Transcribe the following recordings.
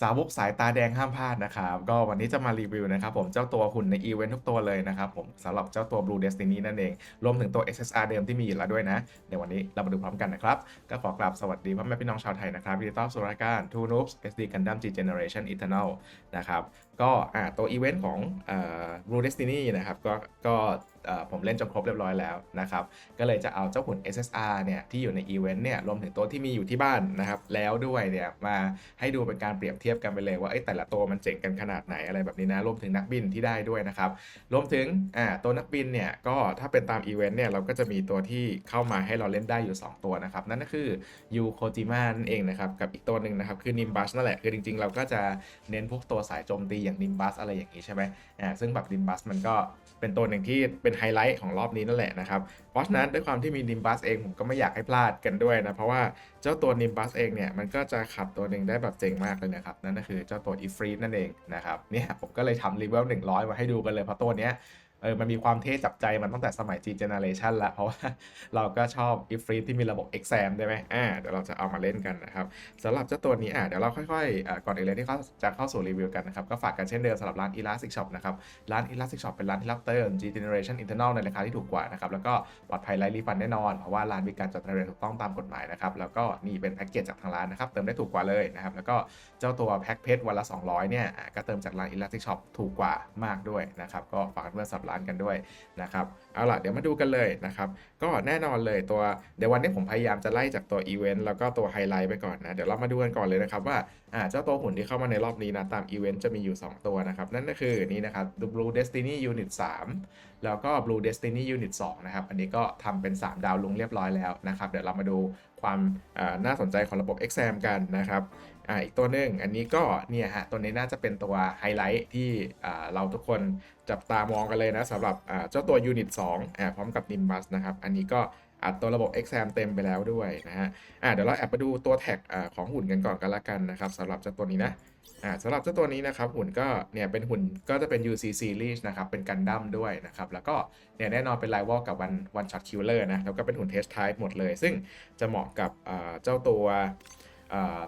สาวกสายตาแดงห้ามพลาดนะครับ ก็วันนี้จะมารีวิวนะครับผมเจ้าตัวหุ่นในอีเวนต์ทุกตัวเลยนะครับผมสำหรับเจ้าตัว Blue Destiny นั่นเอง รวมถึงตัว SSR เดิมที่มีอยู่แล้วด้วยนะ เดี๋ยววันนี้เรามาดูพร้อมกันนะครับ ก็ขอกราบสวัสดีพ่อแม่พี่น้องชาวไทยนะครับยินดีต้อนรับสู่รายการ Two Noobs SD Gundam G Generation Eternal นะครับก็ตัวอีเวนต์ของ Blue Destiny นะครับก็ก็ ผมเล่นจนครบเรียบร้อยแล้วนะครับ ก็เลยจะเอาเจ้าหุ่น SSR เนี่ยที่อยู่ในอีเวนต์เนี่ยรวมถึงตัวที่มีอยู่ที่บ้านนะครับ แล้วด้วยเนี่ยมาให้ดูเป็นการเปรียบเทียบกันไปเลยว่าเอ้แต่ละตัวมันเจ๋งกันขนาดไหนอะไรแบบนี้นะ รวมถึงนักบินที่ได้ด้วยนะครับ รวมถึงอ่าตัวนักบินเนี่ยก็ถ้าเป็นตามอีเวนต์เนี่ยเราก็จะมีตัวที่เข้ามาให้เราเล่นได้อยู่ 2 ตัวนะครับ นั่นก็คือยูโคจิมานั่นเองนะครับกับอีกตัวหนึ่งนะครับคือนิมบัสนั่นแหละคือจริงๆ เราก็จะเน้นพวกตัวสายโจมตีอย่างนิมบัสอะไรอย่างนี้ใช่ไหมอ่าซึ่งแบบนิมบัสมันก็เป็นตัวหนึ่งที่เป็นไฮไลท์ของรอบนี้นั่นแหละนะครับ เพราะฉะนั้นด้วยความที่มีนิมบัสเองผมก็ไม่อยากให้พลาดกันด้วยนะ เพราะว่าเจ้าตัวนิมบัสเองเนี่ย มันก็จะขับตัวหนึ่งได้แบบเจ๋งมากเลยนะครับ นั่นก็คือเจ้าตัวอีฟรีนั่นเองนะครับเนี่ยผมก็เลยทำรีเวล100มาให้ดูกันเลยเพราะตัวเนี้ย เออมันมีความเท่จับใจมันตั้งแต่สมัย G Generation ละเพราะว่าเราก็ชอบอีฟรีที่มีระบบ exam ได้ไหมอ่าเดี๋ยวเราจะเอามาเล่นกันนะครับสำหรับเจ้าตัวนี้อะเดี๋ยวเราค่อยๆก่อนอื่นเลยที่เขาจะเข้าสู่รีวิวกันนะครับ ก็ฝากกันเช่นเดิมสำหรับร้าน Elastic Shop นะครับ ร้าน Elastic Shop เป็นร้านที่รับเติม G Generation Internal ในราคาที่ถูกกว่านะครับ แล้วก็ปลอดภัยไร้รีฟันแน่นอน เพราะว่าร้านมีการจดทะเบียนถูกต้องตามกฎหมายนะครับแล้วก็นี่เป็นแพ็กเกจจากทางร้านนะครับเติมได้ถูกกว่าเลยนะครับแล้วก็เจ้าตัวแพ็กเพชรวันละ 200เนี่ยก็เติมจากร้าน Elastic Shop ถูกกว่ามากด้วยนะครับก็ฝากเพื่อนสับร้านกันด้วยนะครับเอาล่ะเดี๋ยวมาดูกันเลยนะครับก็แน่นอนเลยตัวเดี๋ยววันนี้ผมพยายามจะไล่จากตัวอีเวนต์แล้วก็ตัวไฮไลท์ไปก่อนนะเดี๋ยวเรามาดูกันก่อนเลยนะครับว่าอ่าเจ้าตัวหุ่นที่เข้ามาในรอบนี้นะตามอีเวนต์จะมีอยู่ 2 ตัวนะครับ นั่นก็คือนี่นะครับ Blue Destiny Unit 3 แล้วก็ Blue Destiny Unit 2 นะครับ อันนี้ก็ทำเป็น 3 ดาวลุงเรียบร้อยแล้วนะครับ เดี๋ยวเรามาดูความน่าสนใจของระบบ exam กันนะครับอ่าอีกตัวหนึ่งอันนี้ก็เนี่ยฮะตัวนี้น่าจะเป็นตัวไฮไลท์ที่เราทุกคนจับตามองกันเลยนะสำหรับเจ้าตัว Unit 2อ่าพร้อมกับ Nimbus นะครับ อันนี้ก็ อัดตัวระบบ exam เต็มไปแล้วด้วยนะฮะอ่าเดี๋ยวเราแอบมาดูตัวแท็กของหุ่นกันก่อนกันละกันนะครับสำหรับเจ้าตัวนี้นะอ่าสำหรับเจ้าตัวนี้นะครับหุ่นก็เนี่ยเป็นหุ่นก็จะเป็น UC series นะครับเป็นกันดั้มด้วยนะครับแล้วก็เนี่ยแน่นอนเป็นไลวอลกับวันวันช็อตคิลเลอร์นะแล้วก็เป็นหุ่นเทสไทป์หมดเลย ซึ่งจะเหมาะกับเจ้าตัว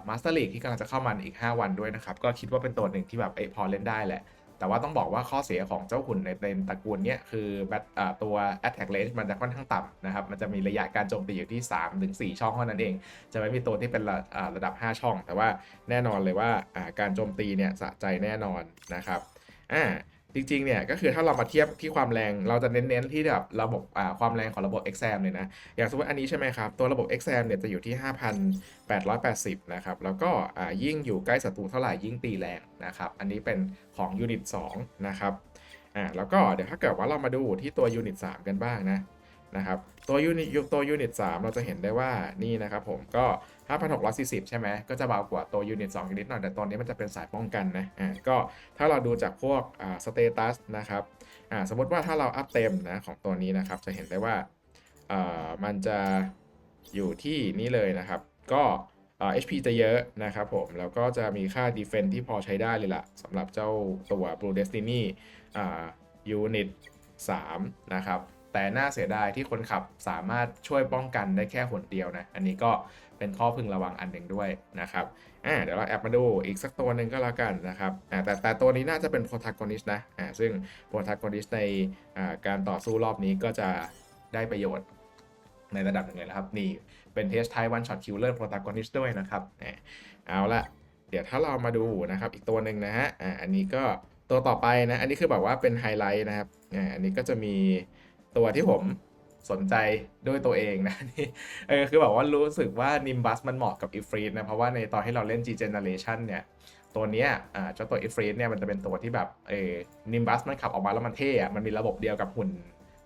มาสเตอร์ลีกที่กำลังจะเข้ามาอีก 5 วันด้วยนะครับ ก็คิดว่าเป็นตัวหนึ่งที่แบบเอพอเล่นได้แหละ แต่ว่าต้องบอกว่าข้อเสียของเจ้าหุ่นในในตระกูลเนี้ยคือแบตตัว attack range มันจะค่อนข้างต่ำนะครับ มันจะมีระยะการโจมตีอยู่ที่3ถึง4ช่องเท่านั้นเอง จะไม่มีตัวที่เป็นระระดับ 5 ช่อง แต่ว่าแน่นอนเลยว่าอ่าการโจมตีเนี่ยสะใจแน่นอนนะครับ อ่า จริงๆ เนี่ยก็คือถ้าเรามาเทียบที่ความแรงเราจะเน้นๆ ที่แบบระบบอ่าความแรงของระบบ exam เลยนะ อย่างสมมติอันนี้ใช่ไหมครับ ตัวระบบ exam เนี่ยจะอยู่ที่ 5,880 นะครับ แล้วก็อ่ายิ่งอยู่ใกล้ศัตรูเท่าไหร่ยิ่งตีแรงนะครับ อันนี้เป็นของยูนิต2นะครับอ่าแล้วก็เดี๋ยวถ้าเกิดว่าเรามาดูที่ตัวยูนิต3กันบ้างนะ นะครับตัวยูนิตตัวยูนิต3เราจะเห็นได้ว่านี่นะครับผมก็ 5,640 ใช่ไหมก็จะเบากว่าตัวยูนิต2อีกนิดหน่อยแต่ตอนนี้มันจะเป็นสายป้องกันนะอ่าก็ถ้าเราดูจากพวกอ่าสเตตัสนะครับอ่าสมมติว่าถ้าเราอัพเต็มนะของตัวนี้นะครับจะเห็นได้ว่าอ่ามันจะอยู่ที่นี่เลยนะครับ ก็อ่า HP จะเยอะนะครับผม แล้วก็จะมีค่า Defense ที่พอใช้ได้เลยล่ะสำหรับเจ้าตัว Blue Destiny อ่า Unit 3 นะครับ แต่น่าเสียดายที่คนขับสามารถช่วยป้องกันได้แค่หนเดียวนะ อันนี้ก็เป็นข้อพึงระวังอันหนึ่งด้วยนะครับอ่าเดี๋ยวเราแอบมาดูอีกสักตัวหนึ่งก็แล้วกันนะครับอ่าแต่แต่ตัวนี้น่าจะเป็น protagonist นะอ่าซึ่ง protagonist ในอ่าการต่อสู้รอบนี้ก็จะได้ประโยชน์ในระดับหนึ่งเลยนะครับ นี่เป็น test type one shot killer protagonist ด้วยนะครับเอาละเดี๋ยวถ้าเรามาดูนะครับอีกตัวหนึ่งนะฮะอ่าอันนี้ก็ตัวต่อไปนะ อันนี้คือแบบว่าเป็นไฮไลท์นะครับอ่าอันนี้ก็จะมี ตัวที่ผมสนใจด้วยตัวเองนะนี่เออคือแบบว่ารู้สึกว่า Nimbus มันเหมาะกับ Ifrit นะ เพราะว่าในตอนที่เราเล่น G Generation เนี่ย ตัวเนี้ยอ่าเจ้าตัว Ifrit เนี่ยมันจะเป็นตัวที่แบบเออ Nimbus มันขับออกมาแล้วมันเท่อะมันมีระบบเดียวกับหุ่น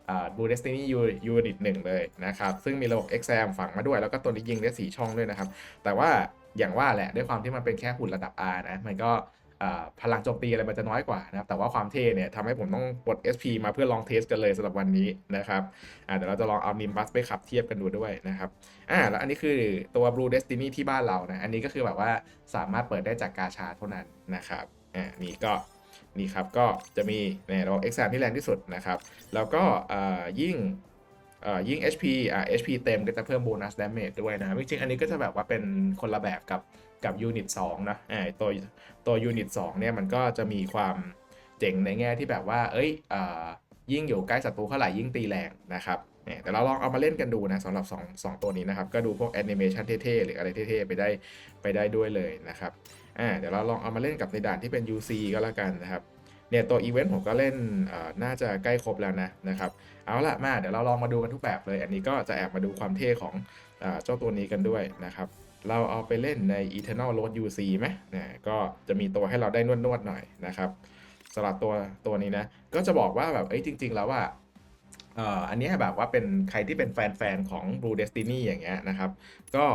อ่า Blue Destiny U- Unit 1เลยนะครับ ซึ่งมีระบบ exam ฝังมาด้วย แล้วก็ตัวนี้ยิงได้ 4 ช่องด้วยนะครับ แต่ว่าอย่างว่าแหละด้วยความที่มันเป็นแค่หุ่นระดับ R นะ มันก็ พลังโจมตีอะไรมันจะน้อยกว่านะครับ แต่ว่าความเท่เนี่ยทำให้ผมต้องปลด SP มาเพื่อลองเทสกันเลยสำหรับวันนี้นะครับเดี๋ยวเราจะลองเอา Nimbus ไปขับเทียบกันดูด้วยนะครับอ่าแล้วอันนี้คือตัว Blue Destiny ที่บ้านเรานะ อันนี้ก็คือแบบว่าสามารถเปิดได้จากกาชาเท่านั้นนะครับอ่านี่ก็นี่ครับก็จะมีเนี่ยเรา exam ที่แรงที่สุดนะครับ แล้วก็อ่ายิ่งเอ่อยิ่ง HP อ่า HP เต็มก็จะเพิ่มโบนัส damage ด้วยนะจริงๆอันนี้ก็จะแบบว่าเป็นคนละแบบกับ กับยูนิต2นะอ่าตัวตัวยูนิต2เนี่ยมันก็จะมีความเจ๋งในแง่ที่แบบว่า เอ้ยอ่ายิ่งอยู่ใกล้ศัตรูเท่าไหร่ยิ่งตีแรงนะครับเนี่ยแต่เราลองเอามาเล่นกันดูนะสำหรับ2 2 ตัวนี้นะครับ ก็ดูพวกแอนิเมชันเท่ๆ หรืออะไรเท่ๆ ไปได้ไปได้ด้วยเลยนะครับอ่าเดี๋ยวเราลองเอามาเล่นกับในด่านที่เป็น UC ก็แล้วกันนะครับเนี่ยตัวอีเวนต์ผมก็เล่นน่าจะใกล้ครบแล้วนะนะครับเอาละมาเดี๋ยวเราลองมาดูกันทุกแบบเลย อันนี้ก็จะแอบมาดูความเท่ของอเจ้าตัวนี้กันด้วยนะครับ เราเอาไปเล่นใน Eternal Road UC ไหมนะก็จะมีตัวให้เราได้นวดๆหน่อยนะครับสำหรับตัวตัวนี้นะ ก็จะบอกว่าแบบเอ้ยจริง ๆ แล้วว่าเอ่ออันนี้แบบว่าเป็นใครที่เป็นแฟนๆของ Blue Destiny อย่างเงี้ยนะครับ ก็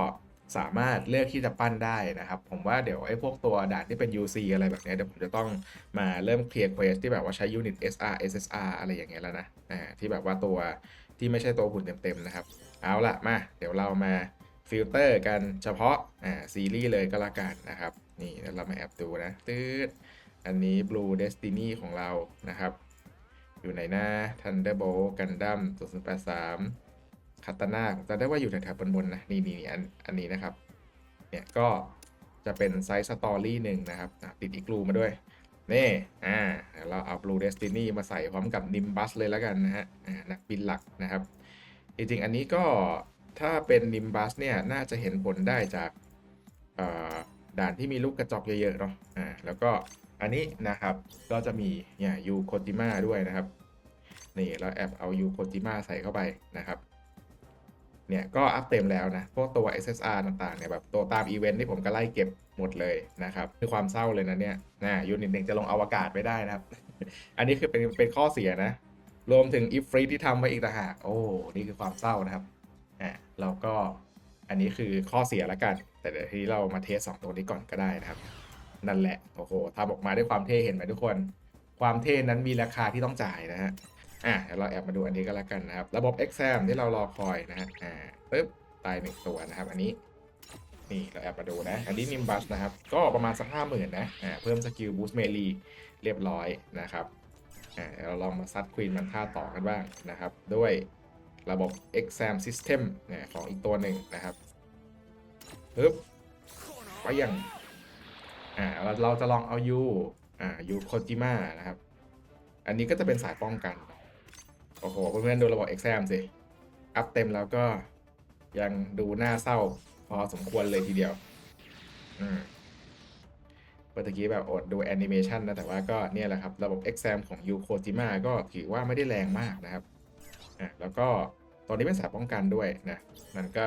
สามารถเลือกที่จะปั้นได้นะครับ ผมว่าเดี๋ยวไอ้พวกตัวด่านที่เป็น UC อะไรแบบเนี้ยเดี๋ยวผมจะต้องมาเริ่มเคลียร์เควสที่แบบว่าใช้ Unit SR SSR อะไรอย่างเงี้ยแล้วนะอ่าที่แบบว่าตัวที่ไม่ใช่ตัวหุ่นเต็มๆนะครับ เอาละมา เดี๋ยวเรามา ฟิลเตอร์กันเฉพาะอ่าซีรีส์เลยก็แล้วกันนะครับ นี่เรามาแอบดูนะตืดอันนี้ Blue Destiny ของเรานะครับ อยู่ไหนหน้า Thunderbolt Gundam 0083คาตนาผมจำได้ว่าอยู่แถวๆบนๆนะ นี่นี่อันอันนี้นะครับ เนี่ยก็จะเป็นไซส์สตอรี่หนึ่งนะครับ ติดอีกลูมาด้วย นี่ อ่าเดี๋ยวเราเอา Blue Destiny มาใส่พร้อมกับ Nimbus เลยแล้วกันนะฮะนักบินหลักนะครับ จริงๆ อันนี้ก็ ถ้าเป็น Nimbus เนี่ยน่าจะเห็นผลได้จากด่านที่มีลูกกระจอกเยอะๆเนาะอ่าแล้วก็อันนี้นะครับก็จะมีเนี่ยยูโคจิม a ด้วยนะครับนี่เราแอบเอายูโคจิม a ใส่เข้าไปนะครับเนี่ยก็อัพเต็มแล้วนะ พวกตัว SSR ต่างๆเนี่ยแบบตัวตามอีเวนต์ที่ผมก็ไล่เก็บหมดเลยนะครับคือความเศร้าเลยนะเนี่ยนะยูนิตหนึ่งจะลงอวกาศไม่ได้นะครับ อันนี้คือเป็นเป็นข้อเสียนะ รวมถึงอีฟรีที่ทำไว้อีกต่างหากโอ้ นี่คือความเศร้านะครับ เราก็อันนี้คือข้อเสียแล้วกัน แต่เดี๋ยวทีนี้เรามาเทสสองตัวนี้ก่อนก็ได้นะครับ นั่นแหละโอ้โหทำออกมาด้วยความเท่เห็นไหมทุกคน ความเท่นั้นมีราคาที่ต้องจ่ายนะฮะอะเดี๋ยวเราแอบมาดูอันนี้ก็แล้วกันนะครับ ระบบ exam ที่เรารอคอยนะฮะอ่าปึ๊บตายหนึ่งตัวนะครับ อันนี้นี่เราแอบมาดูนะ อันนี้ Nimbus นะครับ ก็ประมาณสักห้าหมื่นนะอ่าเพิ่มสกิล boost melee เรียบร้อยนะครับอ่าเดี๋ยวเราลองมาซัดควีนมันท่าต่อกันบ้างนะครับ ด้วย ระบบ exam system เนี่ยของอีกตัวหนึ่งนะครับปึ๊บไปยังอ่าเราเราจะลองเอายูอ่ายูโคจิม a นะครับ อันนี้ก็จะเป็นสายป้องกัน โอ้โหเพื่อนๆดูระบบ exam สิ อัพเต็มแล้วก็ยังดูหน้าเศร้าพอสมควรเลยทีเดียว อืมเมื่อกี้แบบอดดูแอนิเมชันนะ แต่ว่าก็เนี่ยแหละครับ ระบบ exam ของยูโคจิม a ก็ถือว่าไม่ได้แรงมากนะครับอะแล้วก็ ตอนนี้เป็นสายป้องกันด้วยนะมันก็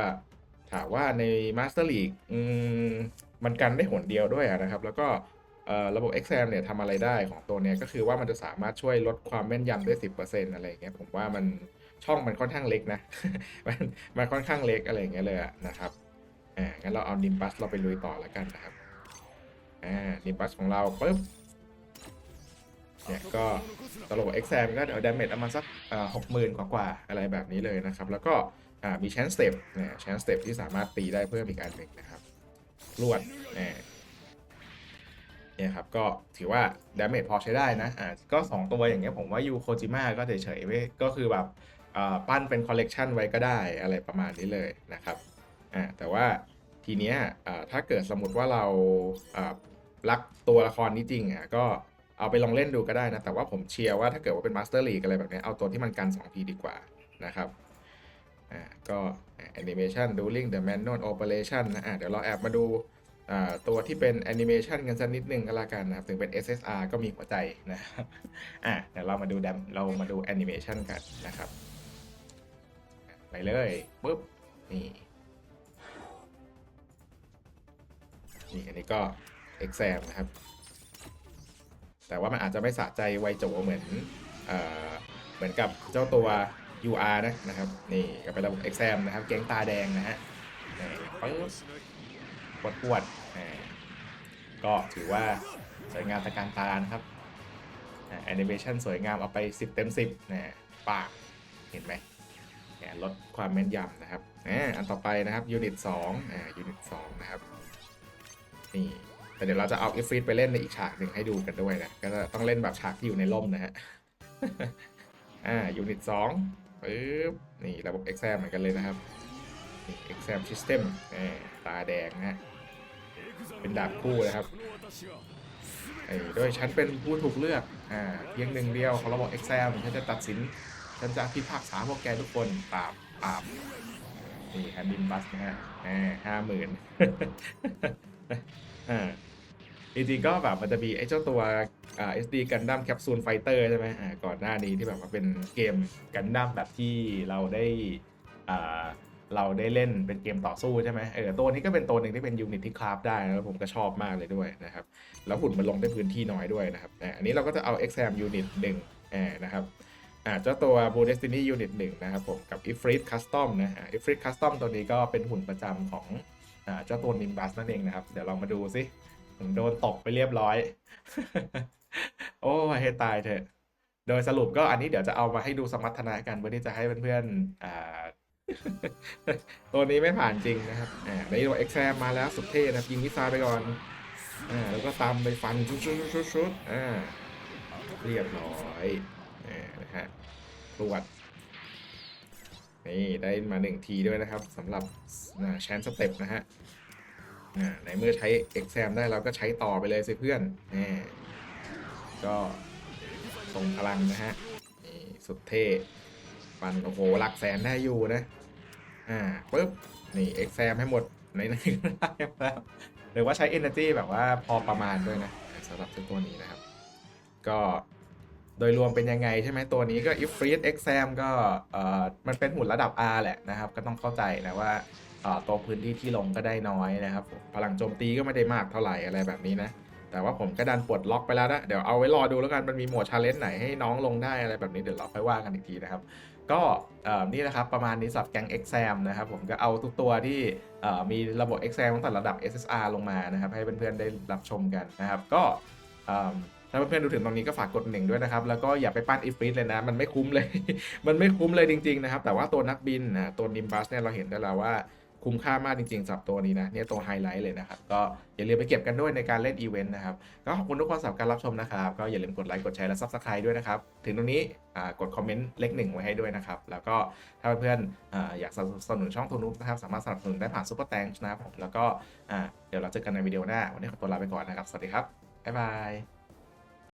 ถามว่าใน Master League อืมมันกันได้หนเดียวด้วยนะครับ แล้วก็ระบบ exam เนี่ยทำอะไรได้ของตัวเนี้ยก็คือว่ามันจะสามารถช่วยลดความแม่นยำได้ 10%อะไรอย่างเงี้ยผมว่ามันช่องมันค่อนข้างเล็กนะ มันมันค่อนข้างเล็กอะไรอย่างเงี้ยเลยนะครับอ่างั้นเราเอา Nimbus เราไปลุยต่อแล้วกันนะครับอ่า Nimbus ของเราปุ๊บ เนี่ยก็ตัวระบบ exam ก็เดี๋ยว damage ประมาณสักหกหมื่นกว่าๆอะไรแบบนี้เลยนะครับ แล้วก็มี chance step เนี่ย chance step ที่สามารถตีได้เพิ่มอีกอันหนึ่งนะครับลวดเนี่ยเนี่ยครับก็ถือว่า damage พอใช้ได้นะอ่าก็ 2 ตัวอย่างเงี้ยผมว่ายูโคจิม a ก็เฉยๆไว้ก็คือแบบปั้นเป็น collection ไว้ก็ได้อะไรประมาณนี้เลยนะครับอ่าแต่ว่าทีเนี้ยถ้าเกิดสมมติว่าเราอ่ารักตัวละครนี้จริงอะก็ เอาไปลองเล่นดูก็ได้นะ แต่ว่าผมเชียร์ว่าถ้าเกิดว่าเป็น Master League อะไรแบบนี้ เอาตัวที่มันกัน2ทีดีกว่านะครับอ่าก็ animation dueling the manual operation นะอ่าเดี๋ยวเราแอบมาดูอ่าตัวที่เป็น animation กันสักนิดนึงก็แล้วกันนะครับ ถึงเป็น SSR ก็มีหัวใจนะอ่าเดี๋ยวเรามาดูดมเรามาดู animation กันนะครับ ไปเลยปุ๊บ นี่ นี่ อันนี้ก็ exam นะครับ แต่ว่ามันอาจจะไม่สะใจไวโจเหมือนเอเหมือนกับเจ้าตัว UR นะนะครับ นี่ก็เป็นระบบ exam นะครับเก้งตาแดงนะฮะนี่ปึ๊บปวดปวดๆอ่ก็ถือว่าสวยงามตะการตานะครับแอนิเมชันสวยงามเอาไป 10 เต็ม 10นะปากเห็นไหมนี่ลดความแม่นยำนะครับอันต่อไปนะครับยูนิต2อ่ายูนิต2นะครับ นี่ แต่เดี๋ยวเราจะเอาอีฟรีดไปเล่นในอีกฉากหนึ่งให้ดูกันด้วยนะก็จะต้องเล่นแบบฉากที่อยู่ในร่มนะฮะอ่ายูนิตสองปึ๊บนี่ระบบ exam เหมือนกันเลยนะครับนี่ exam system อ่าตาแดงนะฮะเป็นดาบคู่นะครับไอ้โดยฉันเป็นผู้ถูกเลือกอ่าเพียงหนึ่งเดียวของระบบ exam ฉันจะตัดสินฉันจะพิพากษาพวกแกทุกคนปราบปราบนี่แฮนดินบัสนะฮะห้าหมื่นอ่า จริงๆก็แบบมันจะมีไอ้เจ้าตัวอ่า SD Gundam Capsule Fighter ใช่ไหมอ่าก่อนหน้านี้ที่แบบว่าเป็นเกมกันดั้มแบบที่เราได้อ่าเราได้เล่นเป็นเกมต่อสู้ใช่ไหมเออตัวนี้ก็เป็นตัวหนึ่งที่เป็นยูนิตที่คราฟได้แล้วผมก็ชอบมากเลยด้วยนะครับ แล้วหุ่นมันลงได้พื้นที่น้อยด้วยนะครับอันนี้เราก็จะเอา exam unit หนึ่งนะครับอ่าเจ้าตัว Blue Destiny Unit 1 นะครับผมกับ Ifrit Custom นะอ่า Ifrit Custom ตัวนี้ก็เป็นหุ่นประจำของอ่าเจ้าตัว Nimbus นั่นเองนะครับ เดี๋ยวลองมาดูสิ โดนตกไปเรียบร้อย โอ้ให้ตายเถอะ โดยสรุปก็อันนี้เดี๋ยวจะเอามาให้ดูสมรรถนะกันเพื่อที่จะให้เพื่อนๆอ่าตัวนี้ไม่ผ่านจริงนะครับอ่าในตัว Exam มาแล้วสุดเท่นะครับยิงมิซล์ไปก่อนอ่าแล้วก็ตามไปฟันชุดชุดชุดชุดอ่าเรียบร้อยอ่านะฮะตรวจนี่ได้มาหนึ่งทีด้วยนะครับสำหรับแชนสเต็ปนะฮะ ในเมื่อใช้ exam ได้เราก็ใช้ต่อไปเลยสิเพื่อนนี่ก็ทรงพลังนะฮะนี่สุดเท่ปันโอ้โหหลักแสนได้อยู่นะ อ่าปุ๊บนี่ exam ให้หมดในไหนๆก็ได้แล้วหรือว่าใช้ energy แบบว่าพอประมาณด้วยนะสำหรับตัวนี้นะครับ ก็โดยรวมเป็นยังไงใช่ไหมตัวนี้ก็ if freeze exam ก็เอ่อมันเป็นหุ่นระดับ R แหละนะครับ ก็ต้องเข้าใจนะว่า ตัวพื้นที่ที่ลงก็ได้น้อยนะครับ พลังโจมตีก็ไม่ได้มากเท่าไหร่อะไรแบบนี้นะ แต่ว่าผมก็ดันปลดล็อกไปแล้วนะเดี๋ยวเอาไว้รอดูแล้วกันมันมีหมวดชาเลนจ์ไหนให้น้องลงได้อะไรแบบนี้เดี๋ยวเราค่อยว่ากันอีกทีนะครับ ก็นี่นะครับประมาณนี้สับแกง exam นะครับผมก็เอาทุกตัวที่มีระบบ exam ตั้งแต่ระดับ SSR ลงมานะครับ ให้เพื่อนๆได้รับชมกันนะครับ ก็ถ้าเพื่อนๆดูถึงตรงนี้ก็ฝากกดหนึ่งด้วยนะครับ แล้วก็อย่าไปปั้นอีฟริสเลยนะ มันไม่คุ้มเลย มันไม่คุ้มเลยจริง ๆ นะครับ แต่ว่าตัวนักบินนะตัวนิมบัสเนี่ยเราเห็นได้แล้วว่า คุ้มค่ามากจริงๆสำหรับตัวนี้นะเนี่ยตัวไฮไลท์เลยนะครับ ก็อย่าลืมไปเก็บกันด้วยในการเล่นอีเวนต์นะครับ ก็ขอบคุณทุกคนสำหรับการรับชมนะครับ ก็อย่าลืมกดไลค์กดแชร์และซับสไครต์ด้วยนะครับ ถึงตรงนี้กดคอมเมนต์เลขหนึ่งไว้ให้ด้วยนะครับ แล้วก็ถ้าเพื่อนๆอ่าอยากสนับสนุนช่องทูนุกนะครับ สามารถสนับสนุนได้ผ่านซุปเปอร์แตงนะครับแล้วก็เดี๋ยวเราเจอกันในวิดีโอหน้าวันนี้ขอตัวลาไปก่อนนะครับสวัสดีครับบ๊ายบาย